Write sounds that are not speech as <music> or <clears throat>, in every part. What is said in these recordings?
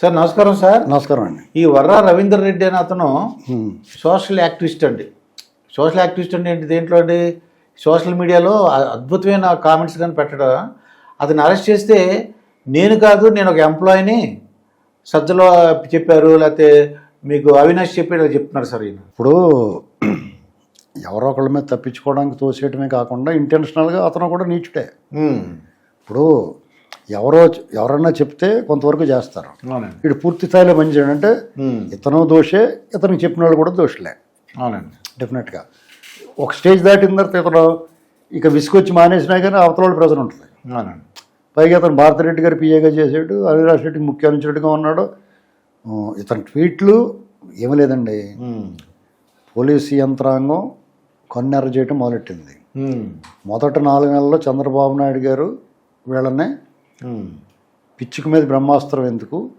Sir నమస్కారం sir. నమస్కారం అండి. ఈ వర్రా రవీందర్ రెడ్డి అనే అతను. సోషల్ యాక్టివిస్ట్ అండి. సోషల్ యాక్టివిస్ట్ అంటే ఏంటి దేంట్లో అండి? సోషల్ మీడియాలో అద్భుతమైన కామెంట్స్ కానీ పెట్టడం. అతను అరెస్ట్ చేస్తే నేను కాదు నేను ఒక ఎంప్లాయీని సజ్జలో చెప్పారు లేకపోతే మీకు అవినాష్ చెప్పి ఇలా చెప్తున్నారు సార్ ఈయన. ఇప్పుడు ఎవరో ఒకళ్ళ మీద తప్పించుకోవడానికి తోసేయటమే కాకుండా ఇంటెన్షనల్గా అతను కూడా నీచుడే. ఇప్పుడు ఎవరో ఎవరన్నా చెప్తే కొంతవరకు చేస్తారు. వీడు పూర్తి స్థాయిలో పని చేయడం అంటే. ఇతను దోషే ఇతనికి చెప్పిన వాళ్ళు కూడా దోషులే. అవునండి. డెఫినెట్గా. ఒక స్టేజ్ దాటిన తర్వాత ఇతను ఇక విసుకొచ్చి మానేసినా కానీ అవతల వాళ్ళు ప్రజలు ఉంటుంది అవునండి. పైగా అతను భారతిరెడ్డి గారు పిఏగా చేసాడు అవినాష్ రెడ్డికి ముఖ్య అనుచరుడిగా ఉన్నాడు ఇతని ట్వీట్లు ఏమీ లేదండి. పోలీసు యంత్రాంగం కన్నెర చేయటం మొదలెట్టింది. మొదట నాలుగు నెలల్లో చంద్రబాబు నాయుడు గారు వీళ్ళని. పిచ్చుక మీద బ్రహ్మాస్త్రం ఎందుకు?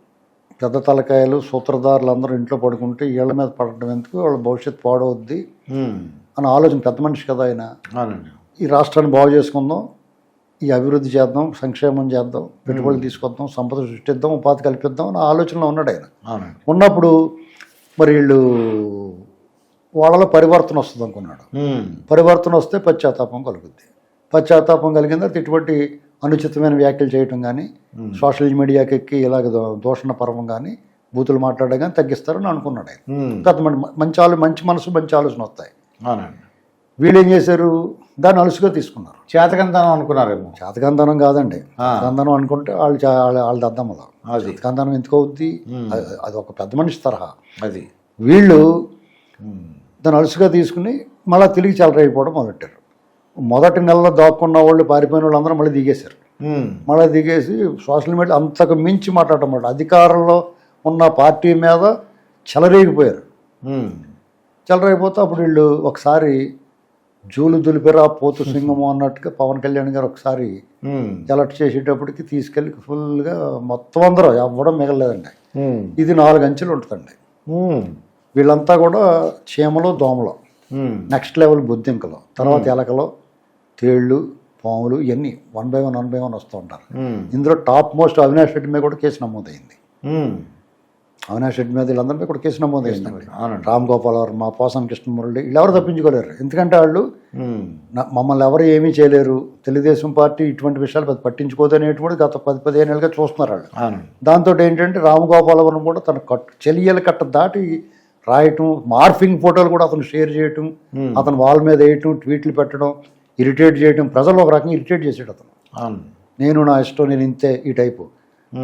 పెద్ద తలకాయలు సూత్రధారులు అందరూ ఇంట్లో పడుకుంటే వీళ్ళ మీద పడటం ఎందుకు? వాళ్ళ భవిష్యత్తు పాడవద్ది. అని ఆలోచన పెద్ద మనిషి కదా ఆయన. ఈ రాష్ట్రాన్ని బాగు చేసుకుందాం ఈ అభివృద్ధి చేద్దాం సంక్షేమం చేద్దాం పెట్టుబడులు తీసుకొద్దాం సంపద సృష్టిద్దాం ఉపాధి కల్పిద్దాం అన్న ఆలోచనలో ఉన్నాడు ఆయన. ఉన్నప్పుడు మరి వీళ్ళు వాళ్ళలో పరివర్తన వస్తుంది అనుకున్నాడు. పరివర్తన వస్తే పశ్చాత్తాపం కలుగుద్ది. పశ్చాత్తాపం కలిగిన తర్వాత ఇటువంటి అనుచితమైన వ్యాఖ్యలు చేయటం కానీ సోషల్ మీడియాకి ఎక్కి ఇలాగ దూషణ పర్వం కానీ బూతులు మాట్లాడడం కానీ తగ్గిస్తారని అనుకున్నాడు ఆయన మంచి ఆలో మంచి మనసు మంచి ఆలోచన వస్తాయి. వీళ్ళు ఏం చేశారు? దాన్ని అలుసుగా తీసుకున్నారు. చేతకంతానం అనుకున్నారేమో. చేతకందనం కాదండి. చేతకందనం అనుకుంటే వాళ్ళు వాళ్ళ దద్దమ్మలో చేతకందనం ఎందుకు అవుద్ది? అది ఒక పెద్ద మనిషి తరహా. అది. వీళ్ళు. దాన్ని అలుసుగా తీసుకుని మళ్ళీ తిరిగి చెలరైపోవడం మొదలెట్టారు. మొదటి నెలలో దాక్కున్న వాళ్ళు పారిపోయిన వాళ్ళు అందరూ మళ్ళీ దిగేశారు. మళ్ళీ దిగేసి సోషల్ మీడియా అంతకు మించి మాట్లాడటం మాట అధికారంలో ఉన్న పార్టీ మీద చెలరేగిపోయారు ఉమ్. చెలరైపోతే అప్పుడు వీళ్ళు ఒకసారి జూలు దులిపిరా పోతు సింగము అన్నట్టుగా పవన్ కళ్యాణ్ గారు ఒకసారి. ఎలక్ట్ చేసేటప్పటికి తీసుకెళ్ళి ఫుల్గా మొత్తం అందరూ ఎవ్వడం మిగలలేదండి. ఇది నాలుగు అంచెలు ఉంటుందండి. వీళ్ళంతా కూడా చీమలు దోమలు. నెక్స్ట్ లెవెల్ బొద్దింకలు తర్వాత ఎలకలు తేళ్ళు పాములు ఇవన్నీ one by one one by one వస్తూ ఉంటారు. ఇందులో టాప్ మోస్ట్ అవినాష్ రెడ్డి మీద కూడా కేసు నమోదైంది. అవినాష్ రెడ్డి మీద వీళ్ళందరి మీద కూడా కేసు నమోదైంది. అవునండి. రామ్ గోపాల్ వర్మ పోసం కృష్ణమురళి వీళ్ళు ఎవరు తప్పించుకోలేరు. ఎందుకంటే వాళ్ళు మమ్మల్ని ఎవరు ఏమీ చేయలేరు. తెలుగుదేశం పార్టీ ఇటువంటి విషయాలు పెద్ద పట్టించుకోదనేటువంటి గత పది పదిహేను ఏళ్ళుగా చూస్తున్నారు వాళ్ళు. దాంతో ఏంటంటే రామగోపాలవరం కూడా తన కట్ చెలియల కట్ట దాటి రాయటం మార్ఫింగ్ ఫోటోలు కూడా అతను షేర్ చేయటం అతను వాళ్ళ మీద వేయటం ట్వీట్లు పెట్టడం ఇరిటేట్ చేయటం ప్రజలు ఒక రకంగా ఇరిటేట్ చేసాడు అతను నేను నా ఇష్టం నేను ఇంతే ఈ టైపు.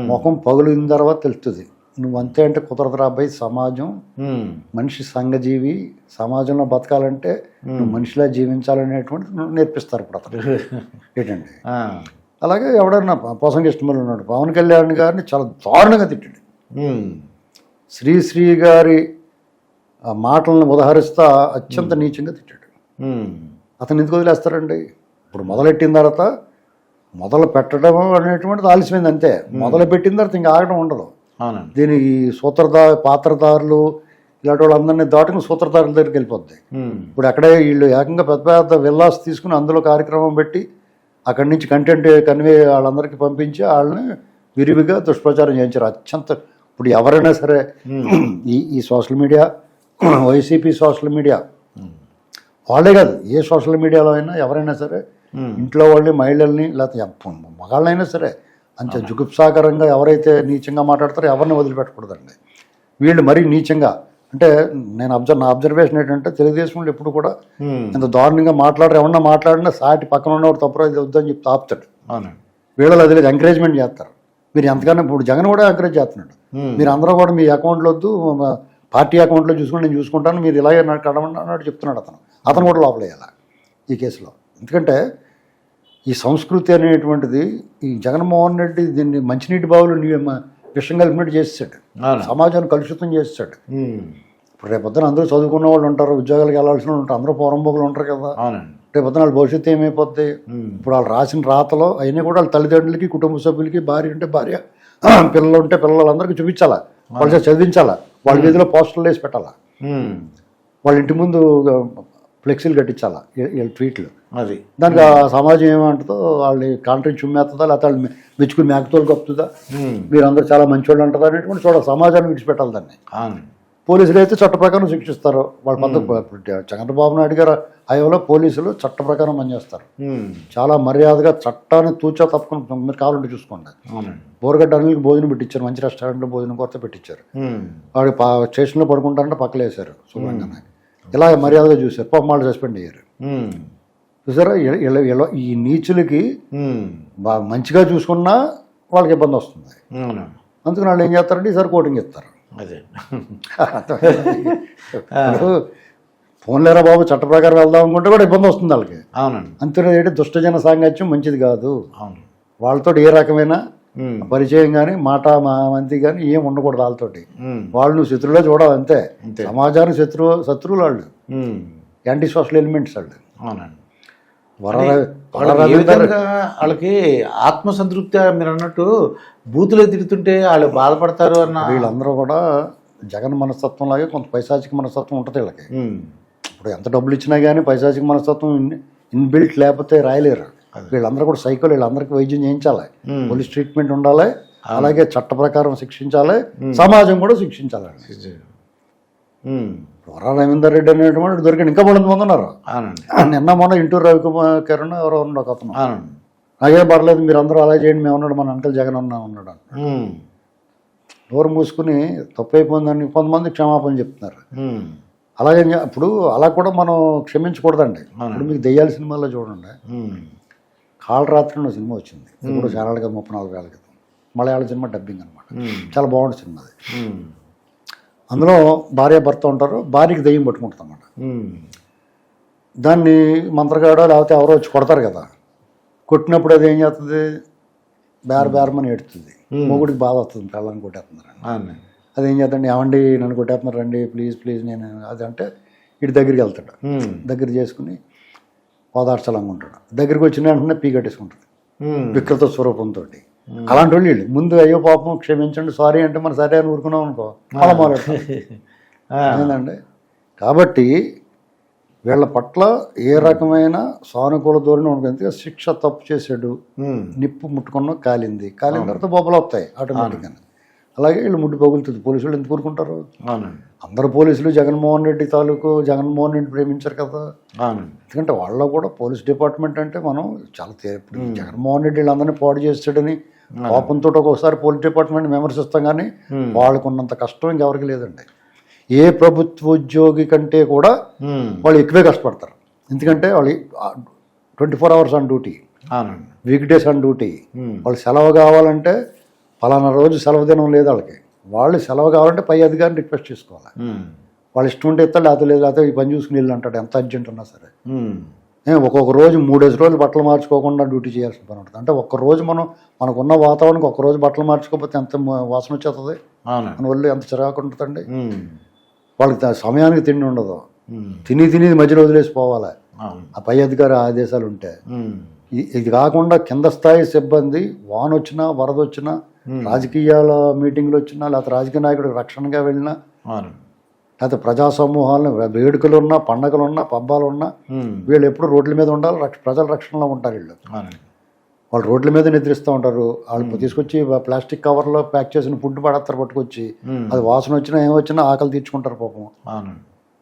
ముఖం పగులిన తర్వాత తెలుస్తుంది నువ్వు అంతే అంటే కుదరదురా అబ్బాయి సమాజం. మనిషి సంఘజీవి సమాజంలో బతకాలంటే నువ్వు మనిషిలా జీవించాలనేటువంటి నేర్పిస్తారు ఇప్పుడు అతను <laughs> ఏంటండి. అలాగే ఎవడన్నా పోసం కృష్ణమల్లి ఉన్నాడు పవన్ కళ్యాణ్ గారిని చాలా దారుణంగా తిట్టాడు. శ్రీశ్రీ గారి ఆ మాటలను ఉదహరిస్తా అత్యంత నీచంగా తిట్టాడు. అతను ఎందుకు వదిలేస్తారండి? ఇప్పుడు మొదలెట్టిన తర్వాత మొదలు పెట్టడం అనేటువంటిది ఆలస్యమైంది అంతే. మొదలు పెట్టిన తర్వాత ఇంకా ఆగడం ఉండదు. దీని ఈ సూత్రధా పాత్రధారులు ఇలాంటి వాళ్ళందరినీ దాటుకుని సూత్రధారుల దగ్గరికి వెళ్ళిపోద్ది. ఇప్పుడు అక్కడే వీళ్ళు ఏకంగా పెద్ద పెద్ద విల్లాస్ తీసుకుని అందులో కార్యక్రమం పెట్టి అక్కడి నుంచి కంటెంట్ కన్వే వాళ్ళందరికీ పంపించి వాళ్ళని విరివిగా దుష్ప్రచారం చేయించారు. అత్యంత ఇప్పుడు ఎవరైనా సరే ఈ ఈ social media <clears throat> YCP social media వాళ్ళే కాదు ఏ సోషల్ మీడియాలో అయినా ఎవరైనా సరే ఇంట్లో వాళ్ళని మహిళల్ని లేకపోతే మగాళ్ళైనా సరే అంత జుగుప్సాకరంగా ఎవరైతే నీచంగా మాట్లాడతారో ఎవరిని వదిలిపెట్టకూడదండి. వీళ్ళు మరీ నీచంగా అంటే నేను అబ్జర్వ్ నా అబ్జర్వేషన్ ఏంటంటే తెలుగుదేశంలో ఎప్పుడు కూడా. ఇంత దారుణంగా మాట్లాడరు ఎవరన్నా మాట్లాడినా సాటి పక్కన ఉన్నవాడు తప్పురా ఇది వద్దని చెప్పి ఆపుతాడు వీళ్ళు అది లేదు ఎంకరేజ్మెంట్ చేస్తారు. మీరు ఎంతకన్నా ఇప్పుడు జగన్ కూడా ఎంకరేజ్ చేస్తున్నాడు. మీరు అందరూ కూడా మీ అకౌంట్లో వద్దు పార్టీ అకౌంట్లో చూసుకుని నేను చూసుకుంటాను మీరు ఇలాగే నాకు అన్నట్టు చెప్తున్నాడు అతను. అతను కూడా లోపలేయాల ఈ కేసులో. ఎందుకంటే ఈ సంస్కృతి అనేటువంటిది ఈ జగన్మోహన్ రెడ్డి దీన్ని మంచినీటి బావులు నీ- మ- విషం కలిపినట్టు చేస్తాడు సమాజాన్ని కలుషితం చేస్తాడు. ఇప్పుడు రేపొద్దున అందరూ చదువుకున్న వాళ్ళు ఉంటారు ఉద్యోగాలకు వెళ్ళాల్సిన వాళ్ళు ఉంటారు అందరూ పోరంబోకులు ఉంటారు కదా. అవునండి. రేపొద్దున వాళ్ళ భవిష్యత్తు ఏమైపోద్ది. ఇప్పుడు వాళ్ళు రాసిన రాతలో అవన్నీ కూడా వాళ్ళ తల్లిదండ్రులకి కుటుంబ సభ్యులకి భార్య ఉంటే భార్య <clears throat> పిల్లలు ఉంటే పిల్లలందరికీ చూపించాలా? వాళ్ళు చదివించాలా? వాళ్ళ వీధిలో పోస్టర్లు వేసి పెట్టాలా. వాళ్ళ ఇంటి ముందు ఫ్లెక్సీలు కట్టించాలా? వీళ్ళ ట్వీట్లు. అది. దానికి ఆ సమాజం ఏమంటుందో వాళ్ళు కాంట్రీ చుమ్మేస్తుందా లేకపోతే వాళ్ళు మెచ్చుకుని మేకతోలు కప్పుతుందా? ఉమ్. మీరు అందరూ చాలా మంచివాళ్ళు అంటారా అనేటువంటి చూడాలి సమాజాన్ని విడిచిపెట్టాలి దాన్ని. పోలీసులు అయితే చట్ట ప్రకారం శిక్షిస్తారు. వాళ్ళ పద్ధతి ఇప్పుడు చంద్రబాబు నాయుడు గారు హయాంలో పోలీసులు చట్ట ప్రకారం పనిచేస్తారు. చాలా మర్యాదగా చట్టాన్ని తూచా తప్పకుండా మీరు కావాలంటే చూసుకోండి. బోరగడ్డ అనిల్కి భోజనం పెట్టించారు మంచి రెస్టారెంట్లో భోజనం కొరత పెట్టించారు. వాడు స్టేషన్లో పడుకుంటారంటే పక్కలేశారు శుభ్రంగానే. ఇలా మర్యాదగా చూశారు? పాపం వాళ్ళు సస్పెండ్ అయ్యారు. చూసారా? ఈ నీచులకి మంచిగా చూసుకున్నా వాళ్ళకి ఇబ్బంది వస్తుంది. అందుకని వాళ్ళు ఏం చేస్తారంటే ఈసారి కోటింగ్ ఇస్తారు. అదే. <laughs> ఫోన్లేరా బాబు? చట్ట ప్రకారం వెళ్దాం అనుకుంటే కూడా ఇబ్బంది వస్తుంది వాళ్ళకి. అవునండి. అంతే ఏంటి? దుష్టజన సాంగత్యం మంచిది కాదు. అవును. వాళ్ళతో ఏ రకమైన. పరిచయం కానీ మాట మా మంతి కానీ ఏం ఉండకూడదు వాళ్ళతోటి. వాళ్ళు నువ్వు శత్రువులో చూడాలి అంతే. సమాజానికి శత్రువు శత్రువులు వాళ్ళు. యాంటీ సోషల్ ఎలిమెంట్స్ వాళ్ళు అవునండి వర వాళ్ళకి ఆత్మసంతృప్తి మీరు అన్నట్టు బూతులు తిడుతుంటే వాళ్ళు బాధపడతారు అన్న వీళ్ళందరూ కూడా జగన్ మనస్తత్వం లాగే కొంత పైశాచిక మనస్తత్వం ఉంటుంది వీళ్ళకి. ఇప్పుడు ఎంత డబ్బులు ఇచ్చినా కానీ పైశాచిక మనస్తత్వం ఇన్- ఇన్బిల్ట్ లేకపోతే రాయలేరు వీళ్ళందరూ కూడా సైకోలు వీళ్ళందరికీ వైద్యం చేయించాలి. పోలీస్ ట్రీట్మెంట్ ఉండాలి. అలాగే చట్ట ప్రకారం శిక్షించాలి. సమాజం కూడా శిక్షించాలి ఉమ్. వర రవీందర్ రెడ్డి అనేటువంటి దొరికిన ఇంకా మూడు మంది ఉన్నారు. <clears throat> నిన్న మొన్న ఇంటూరు రవికుమార్ కిరణ్ ఎవరో ఉన్నాడు ఒక అతను. నాకేం పర్లేదు మీరు అందరూ అలా చేయండి మేము ఉన్నాడు మన అంకల్ జగన్ ఉన్నా ఉన్నాడు. నోరు మూసుకుని తప్పైపోయిందని కొంతమంది క్షమాపణ చెప్తున్నారు. అలాగే ఇప్పుడు అలా కూడా మనం క్షమించకూడదండి. ఇప్పుడు మీకు దెయ్యాల సినిమాలో చూడండి. కాళరాత్రి సినిమా వచ్చింది. ఇది కూడా చాలా ముప్పై నాలుగు ఏళ్ళ క్రితం. మలయాళ సినిమా డబ్బింగ్ అనమాట. చాలా బాగుంది సినిమా అది. అందులో భార్య భర్త ఉంటారు. భార్యకి దెయ్యం పట్టుకుంటుంది అన్నమాట. ఉమ్. దాన్ని మంత్రగాడో లేకపోతే ఎవరో వచ్చి కొడతారు కదా. కొట్టినప్పుడు అది ఏం చేస్తుంది? బేర బేరమని ఏడుతుంది మొగుడికి బాధ వస్తుంది. పిల్లల్ని కొట్టేస్తున్నారు. అది ఏం చేద్దండి? ఏమండి నన్ను కొట్టేస్తున్నారు? రండి ప్లీజ్ ప్లీజ్ నేను అది అంటే ఇటు దగ్గరికి వెళ్తాడు. దగ్గర చేసుకుని ఓదార్చాలంగా ఉంటాడు దగ్గరికి వచ్చిన వెంటనే పీ. వికృత స్వరూపంతో అలాంటి వాళ్ళు. వీళ్ళు ముందు అయ్యో పాపం క్షమించండి సారీ అంటే మన సరే అని ఊరుకున్నాం అనుకో అలా. ఏందండి? కాబట్టి వీళ్ళ పట్ల ఏ రకమైన సానుకూల ధోరణి ఉండదు. శిక్ష తప్పు చేసాడు. నిప్పు ముట్టుకున్న కాలింది. కాలిన తర్వాత బొబ్బలు వస్తాయి ఆటోమేటిక్గా అలాగే వీళ్ళు ముడ్డు పగులుతుంది. పోలీసులు ఎందుకు అవునండి. అందరు పోలీసులు జగన్మోహన్ రెడ్డి తాలూకు జగన్మోహన్ రెడ్డి ప్రేమించారు కదా. ఎందుకంటే వాళ్ళ కూడా పోలీస్ డిపార్ట్మెంట్ అంటే మనం చాలా జగన్మోహన్ రెడ్డి వీళ్ళందరినీ పాడు చేస్తాడని కోపంతో ఒక్కొక్కసారి పోలీస్ డిపార్ట్మెంట్ విమర్శిస్తాం కానీ వాళ్ళకు ఉన్నంత కష్టం ఇంకెవరికి లేదండి. ఏ ప్రభుత్వ ఉద్యోగి కంటే కూడా. వాళ్ళు ఎక్కువే కష్టపడతారు. ఎందుకంటే వాళ్ళు twenty four hours on duty. Week days on duty. వాళ్ళు సెలవు కావాలంటే పలానా రోజు సెలవు దినం లేదు వాళ్ళకి. వాళ్ళు సెలవు కావాలంటే పై అధికారిని రిక్వెస్ట్ చేసుకోవాలి. వాళ్ళు ఇష్టం ఉంటే ఇస్తాడు లేకపోతే లేదు లేకపోతే ఈ పని చూసుకుని వెళ్ళు అంటాడు ఎంత అర్జెంట్ ఉన్నా సరే. ఒక్కొక్క రోజు మూడేసి రోజులు బట్టలు మార్చుకోకుండా డ్యూటీ చేయాల్సిన పని ఉంటుంది. అంటే ఒక్క రోజు మనం మనకున్న వాతావరణానికి ఒక్క రోజు బట్టలు మార్చుకోకపోతే ఎంత వాసన వచ్చేస్తుంది? మన ఒళ్ళు ఎంత చిరాకు ఉంటుందండి. వాళ్ళకి సమయానికి తిండి ఉండదు. తిని తిని మధ్యలో వదిలేసి పోవాలి. ఆ పై అధికారి ఆదేశాలు ఉంటే. ఇది కాకుండా కింద స్థాయి సిబ్బంది వాన వచ్చినా వరద వచ్చినా రాజకీయాల మీటింగ్లు వచ్చినా లేకపోతే రాజకీయ నాయకుడికి రక్షణగా వెళ్ళినా లేకపోతే ప్రజా సమూహాలను వేడుకలు ఉన్నా పండగలు ఉన్నా పబ్బాలు ఉన్నా. వీళ్ళు ఎప్పుడు రోడ్ల మీద ఉండాలి ప్రజల రక్షణలో ఉంటారు వీళ్ళు. వాళ్ళు రోడ్ల మీద నిద్రిస్తూ ఉంటారు. వాళ్ళు తీసుకొచ్చి ప్లాస్టిక్ కవర్లో ప్యాక్ చేసిన ఫుడ్ పడతారు పట్టుకొచ్చి. అది వాసన వచ్చినా ఏమొచ్చినా ఆకలి తీర్చుకుంటారు పాపం.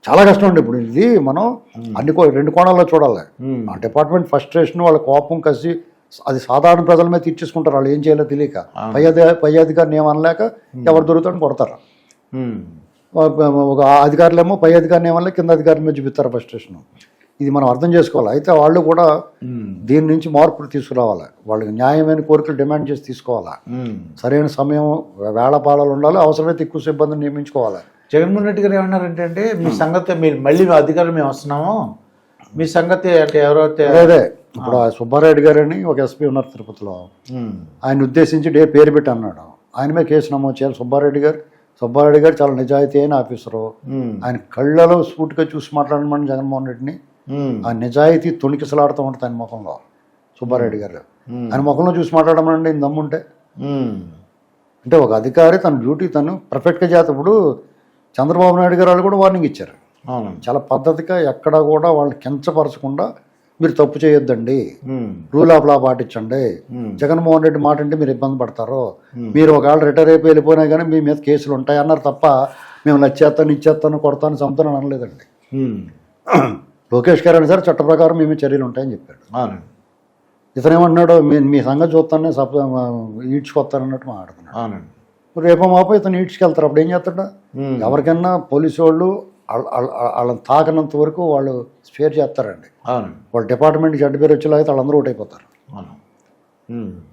చాలా కష్టం అండి ఇప్పుడు. ఇది మనం అన్ని కో- రెండు కోణాల్లో చూడాలి. ఆ డిపార్ట్మెంట్ ఫస్ట్రేషన్ వాళ్ళ కోపం కసి అది సాధారణ ప్రజల మీద తీర్చేసుకుంటారు. వాళ్ళు ఏం చేయాలో తెలియక. పై అధి పై అధికారిని ఏమనలేక ఎవరు దొరుకుతాడని కొడతారు. ఒక- అధికారులేమో పై అధికారిని ఏమనలేక కింద అధికారి మీద చూపిస్తారు ఫస్ట్రేషన్ ఇది మనం అర్థం చేసుకోవాలి. అయితే వాళ్ళు కూడా. దీని నుంచి మార్పులు తీసుకురావాలి. వాళ్ళకి న్యాయమైన కోరికలు డిమాండ్ చేసి తీసుకోవాలా. సరైన సమయం వేళపాళాలు ఉండాలి. అవసరమైతే ఎక్కువ సిబ్బందిని నియమించుకోవాలి. జగన్మోహన్ రెడ్డి గారు ఏమన్నారంటే అంటే మీ సంగతి మీరు మళ్ళీ అధికారులు మేము వస్తున్నాము. మీ సంగతి అంటే ఎవరైతే అదే. ఇప్పుడు ఆ సుబ్బారెడ్డి గారు అని ఒక ఎస్పీ ఉన్నారు తిరుపతిలో. ఆయన ఉద్దేశించి డే పేరు పెట్టి అన్నాడు ఆయన మీద కేసు నమోదు చేయాలి సుబ్బారెడ్డి గారు సుబ్బారెడ్డి గారు చాలా నిజాయితీ అయిన ఆఫీసరు. ఆయన కళ్ళలో సూటుగా చూసి మాట్లాడమని జగన్మోహన్ రెడ్డిని. ఆ నిజాయితీ తొణికిసలాడుతూ ఉంటుంది ఆయన ముఖంలో సుబ్బారెడ్డి గారు. ఆయన ముఖంలో చూసి మాట్లాడమనండి దమ్ముంటే. అంటే ఒక అధికారి తన డ్యూటీ తను పర్ఫెక్ట్గా చేతప్పుడు చంద్రబాబు నాయుడు గారు వాళ్ళు కూడా వార్నింగ్ ఇచ్చారు చాలా పద్ధతిగా ఎక్కడా కూడా వాళ్ళని కించపరచకుండా మీరు తప్పు చేయొద్దండి. రూల్ ఆఫ్ లా పాటించండి. జగన్మోహన్ రెడ్డి మాట అంటే మీరు ఇబ్బంది పడతారు. మీరు ఒకవేళ రిటైర్ అయిపోయి వెళ్ళిపోయినా కానీ మీ మీద కేసులు ఉంటాయి అన్నారు తప్ప మేము నచ్చేస్తాను ఇచ్చేస్తాను కొడతాను చంపుతాను అనలేదండి. లోకేష్ గారు అని సరే చట్ట ప్రకారం మేము చర్యలు ఉంటాయని చెప్పాడు. అవును ఇతను ఏమన్నాడు మీ మీ సంగతి చూస్తానే సప ఈడ్చుకొస్తానన్నట్టు మాట్లాడుతున్నాడు. అవునండి రేపు మాపో ఇతను ఈడ్చుకెళ్తారు. అప్పుడు ఏం చేస్తాడు? ఎవరికైనా పోలీసు వాళ్ళ- వాళ్ళని తాకనంత వరకు వాళ్ళు స్పేర్ చేస్తారండి. అవును. వాళ్ళ డిపార్ట్మెంట్కి చెడ్డ పేరు వచ్చేలాగా వాళ్ళందరూ ఒకటైపోతారు అవును.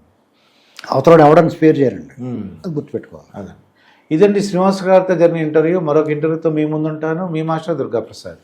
అవతలని ఎవడని స్పేర్ చేయరండి. అది గుర్తుపెట్టుకోవాలి. అదే. ఇదండి శ్రీనివాస్ గారితో జరిగిన ఇంటర్వ్యూ. మరొక ఇంటర్వ్యూతో మీ ముందుంటాను. మీ మాస్టర్ దుర్గాప్రసాద్.